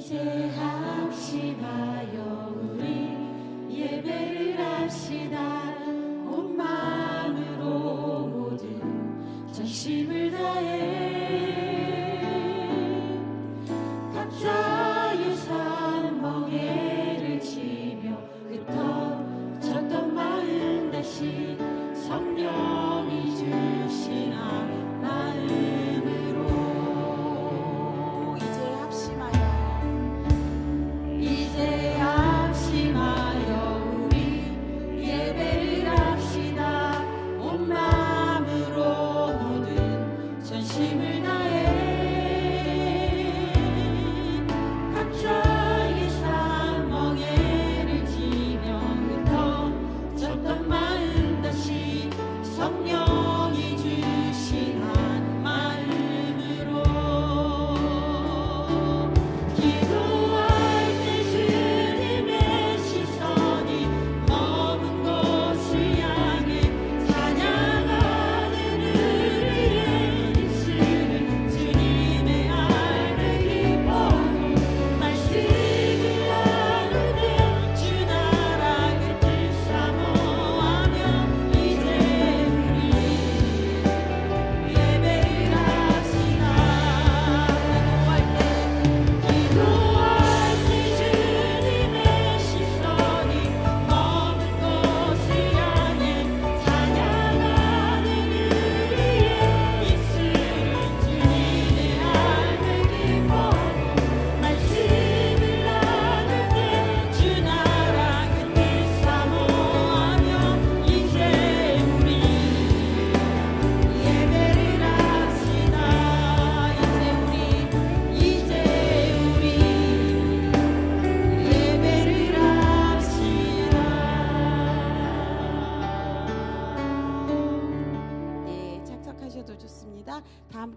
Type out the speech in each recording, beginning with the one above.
이제 합심하여 우리 예배를 합시다.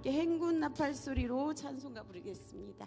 함께 행군 나팔 소리로 찬송가 부르겠습니다.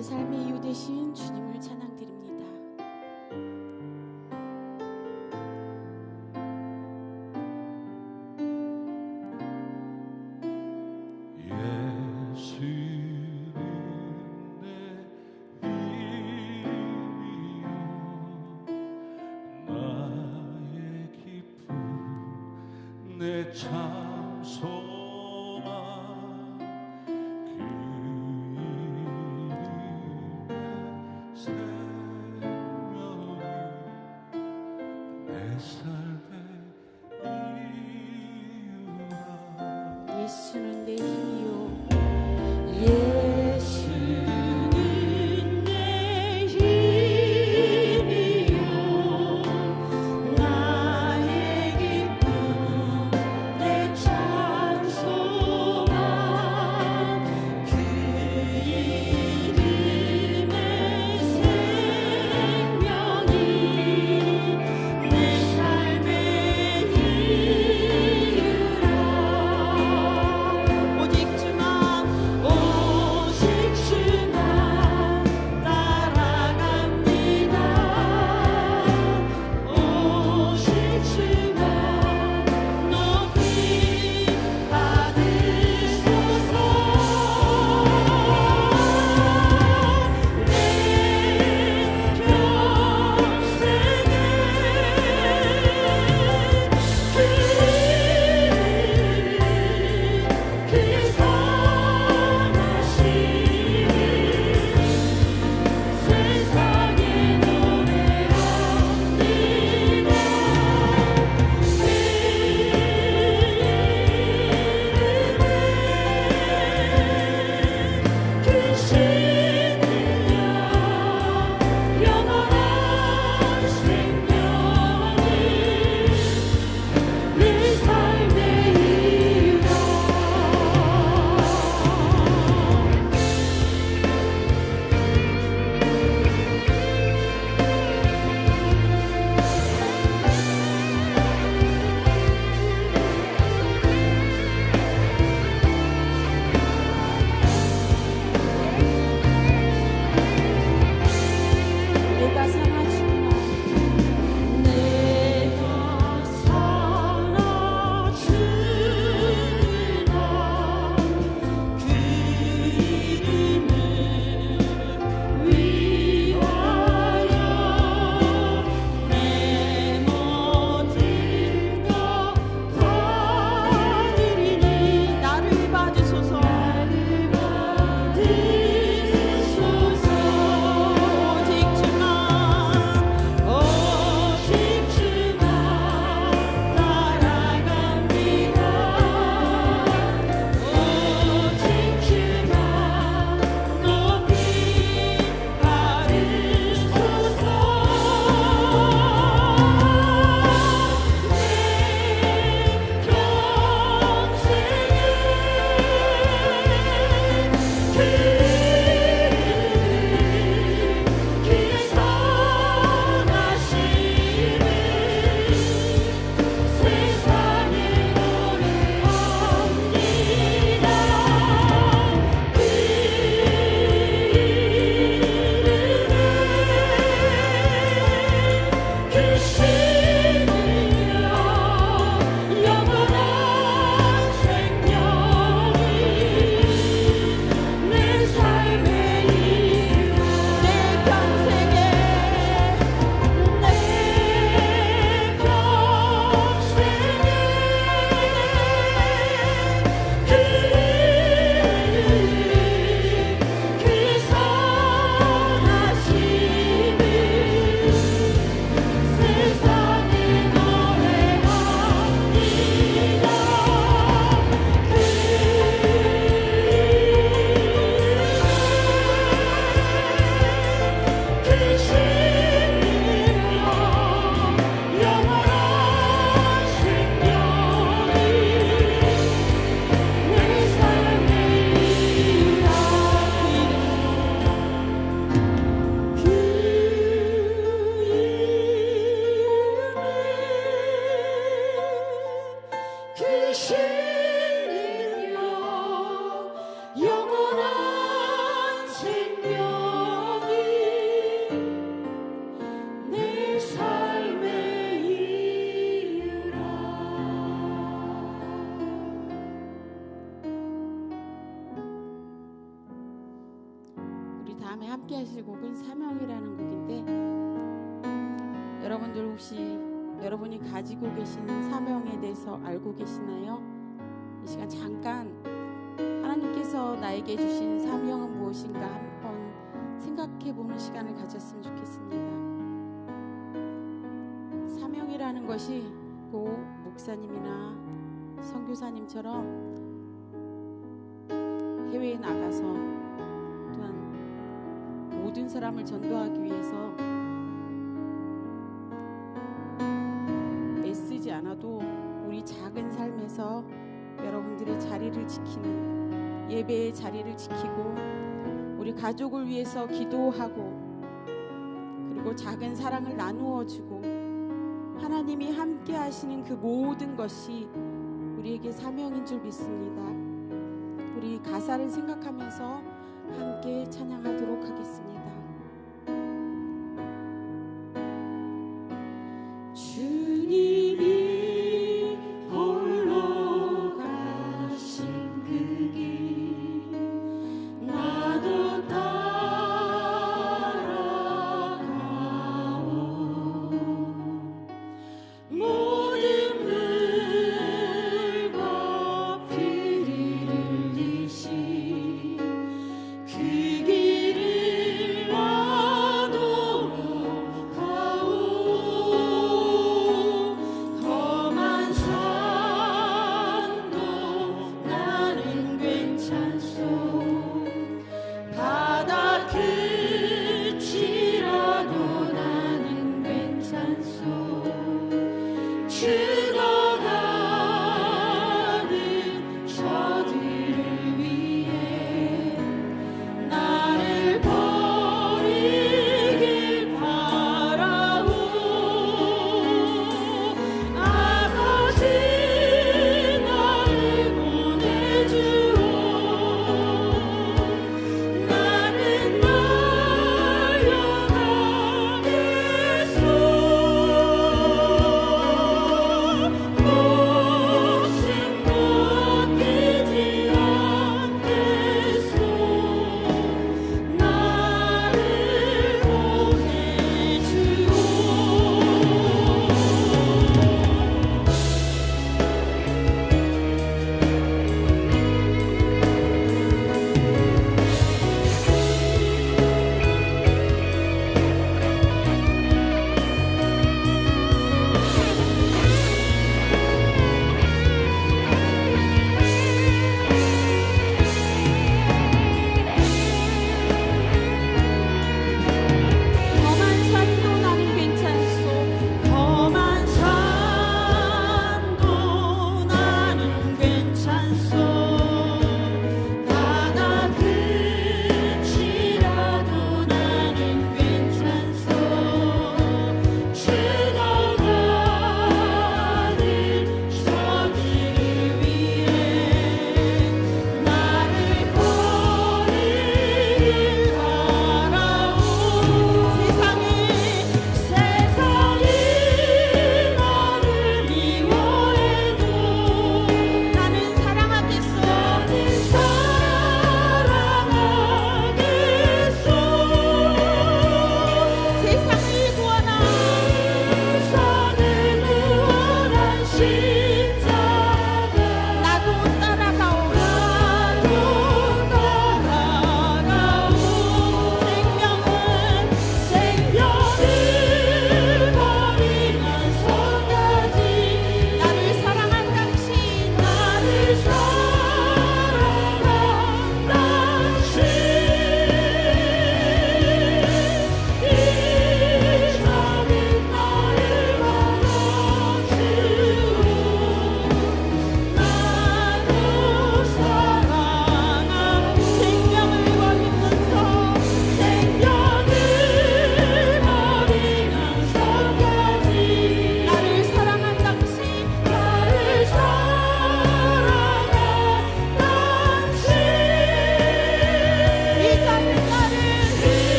우리의 삶의 이유 되신 주님을 찬양드립니다. Soon on 다음에 함께 하실 곡은 사명이라는 곡인데 여러분들 혹시 여러분이 가지고 계신 사명에 대해서 알고 계시나요? 이 시간 잠깐 하나님께서 나에게 주신 사명은 무엇인가 한번 생각해 보는 시간을 가졌으면 좋겠습니다. 사명이라는 것이 꼭 목사님이나 선교사님처럼 해외에 나가서 모든 사람을 전도하기 위해서 애쓰지 않아도 우리 작은 삶에서 여러분들의 자리를 지키는 예배의 자리를 지키고 우리 가족을 위해서 기도하고 그리고 작은 사랑을 나누어 주고 하나님이 함께 하시는 그 모든 것이 우리에게 사명인 줄 믿습니다. 우리 가사를 생각하면서 함께 찬양하도록 하겠습니다.